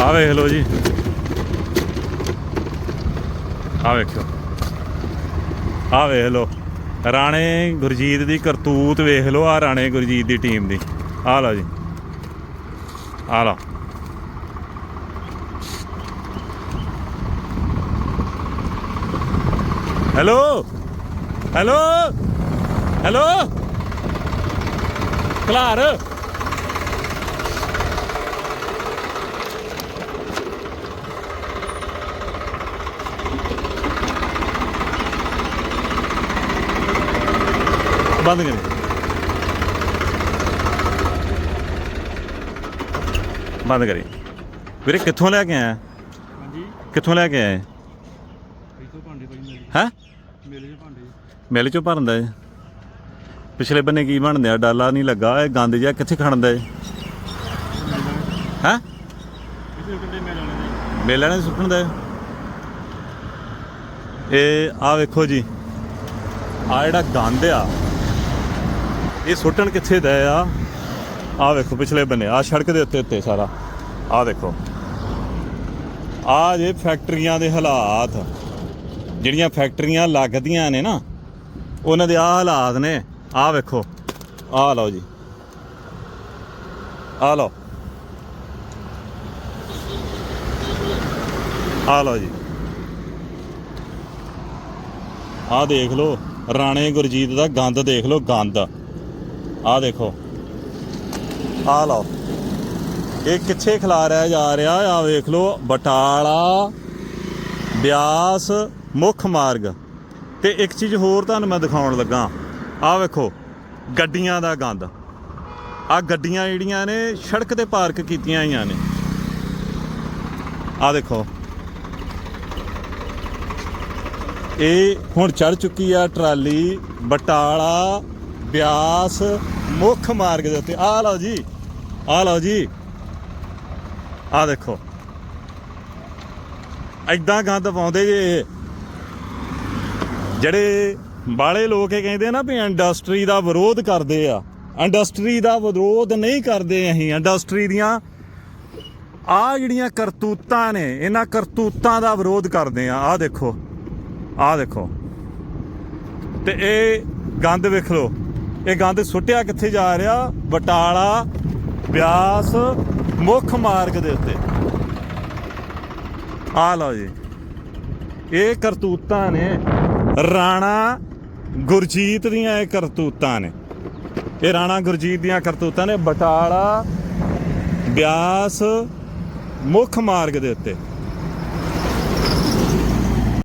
ਆ ਵੇਖ ਲਓ ਜੀ। ਆ ਵੇਖੋ ਆ ਵੇਖ ਲਓ। ਰਾਣੇ ਗੁਰਜੀਤ ਦੀ ਕਰਤੂਤ ਵੇਖ ਲਓ, ਆ ਰਾਣੇ ਗੁਰਜੀਤ ਦੀ ਟੀਮ ਦੀ। ਆ ਲਓ ਜੀ। ਆ ਲਓ। ਹੈਲੋ? ਹੈਲੋ? ਹੈਲੋ? ਕਲਾਰ। ਬੰਦ ਕਰੀ। ਬੰਦ ਕਰੀ। ਵੀਰੇ ਕਿੱਥੋਂ ਲੈ ਕੇ ਆਇਆ? ਹਾਂਜੀ। ਕਿੱਥੋਂ ਲੈ ਕੇ ਆਇਆ? ਇਥੋਂ ਭਾਂਡੇ ਭਾਈ ਮੇਰੇ ਹੈ? ਮੇਰੇ ਚ ਭਾਂਡੇ। ਮੇਲੇ ਚੋਂ ਭਰਦਾ ਏ। ਪਿਛਲੇ ਬੰਨੇ ਕੀ ਬਣਦਾ ਡਾਲਾ ਨਹੀਂ ਲੱਗਾ ਇਹ ਗੰਦ ਜਿਹਾ ਕਿੱਥੇ ਖੜਦਾ ਹੈ? ਨੇ ਮੇਲੇ ਨੇ ਸੁੱਟਣ ਦਾ? ਇਹ ਆ ਵੇਖੋ ਜੀ। ਆ ਜਿਹੜਾ ਗੰਦ ਆ ਇਹ ਸੁੱਟਣ ਕਿੱਥੇ ਦਾ ਆ? ਆ ਵੇਖੋ, ਪਿਛਲੇ ਬੰਨੇ ਆ ਸੜਕ ਦੇ ਉੱਤੇ ਉੱਤੇ ਸਾਰਾ। ਆ ਦੇਖੋ। ਆ ਜੇ ਫੈਕਟਰੀਆਂ ਦੇ ਹਾਲਾਤ, ਜਿਹੜੀਆਂ ਫੈਕਟਰੀਆਂ ਲੱਗਦੀਆਂ ਨੇ ਨਾ, ਉਹਨਾਂ ਦੇ ਆ ਹਾਲਾਤ ਨੇ। ਆ ਵੇਖੋ ਆ ਲਓ ਜੀ। ਆ ਲਓ। ਆ ਲਓ ਜੀ। ਆ ਦੇਖ ਲਓ, ਰਾਣੇ ਗੁਰਜੀਤ ਦਾ ਗੰਦ ਦੇਖ ਲਓ, ਗੰਦ। ਆਹ ਦੇਖੋ। ਆ ਲਓ। ਇਹ ਕਿੱਥੇ ਖਿਲਾਰਿਆ ਜਾ ਰਿਹਾ ਆ ਵੇਖ ਲਓ। ਬਟਾਲਾ, ਬਿਆਸ, ਮੁੱਖ ਮਾਰਗ। ਤੇ ਇੱਕ ਚੀਜ਼ ਹੋਰ ਤੁਹਾਨੂੰ ਮੈਂ ਦਿਖਾਉਣ ਲੱਗਾ। ਆ ਵੇਖੋ, ਗੱਡੀਆਂ ਦਾ ਗੰਦ। ਆ ਗੱਡੀਆਂ ਜਿਹੜੀਆਂ ਨੇ, ਸੜਕ ਤੇ ਪਾਰਕ ਕੀਤੀਆਂ ਹੋਈਆਂ ਨੇ। ਆ ਦੇਖੋ। ਇਹ ਹੁਣ ਚੜ ਚੁੱਕੀ ਆ ਟਰਾਲੀ, ਬਟਾਲਾ ਬਿਆਸ ਮੁੱਖ ਮਾਰਗ ਦੇ ਉੱਤੇ। ਆ ਲਓ ਜੀ ਆ ਲਓ ਜੀ। ਆ ਦੇਖੋ। ਐਦਾਂ ਗੰਦ ਪਾਉਂਦੇ ਜੇ ਜਿਹੜੇ ਬਾਲੇ ਲੋਕ ਇਹ ਕਹਿੰਦੇ ਨਾ ਵੀ ਇੰਡਸਟਰੀ ਦਾ ਵਿਰੋਧ ਕਰਦੇ ਆ। ਇੰਡਸਟਰੀ ਦਾ ਵਿਰੋਧ ਨਹੀਂ ਕਰਦੇ ਅਸੀਂ। ਇੰਡਸਟਰੀ ਦੀਆਂ ਆ ਜਿਹੜੀਆਂ ਕਰਤੂਤਾਂ ਨੇ, ਇਹਨਾਂ ਕਰਤੂਤਾਂ ਦਾ ਵਿਰੋਧ ਕਰਦੇ ਆ। ਆ ਦੇਖੋ ਆ ਦੇਖੋ। ਤੇ ਇਹ ਗੰਦ ਵੇਖ ਲਓ। ਇਹ ਗੰਦ ਸੁੱਟਿਆ ਕਿੱਥੇ ਜਾ ਰਿਹਾ? ਬਟਾਲਾ, ਬਿਆਸ, ਮੁੱਖ ਮਾਰਗ ਦੇ ਉੱਤੇ। ਆ ਲਓ ਜੀ। ਇਹ ਕਰਤੂਤਾਂ ਨੇ। ਰਾਣਾ ਗੁਰਜੀਤ ਦੀਆਂ ਇਹ ਕਰਤੂਤਾਂ ਨੇ। ਇਹ ਰਾਣਾ ਗੁਰਜੀਤ ਦੀਆਂ ਕਰਤੂਤਾਂ ਨੇ ਬਟਾਲਾ, ਬਿਆਸ, ਮੁੱਖ ਮਾਰਗ ਦੇ ਉੱਤੇ।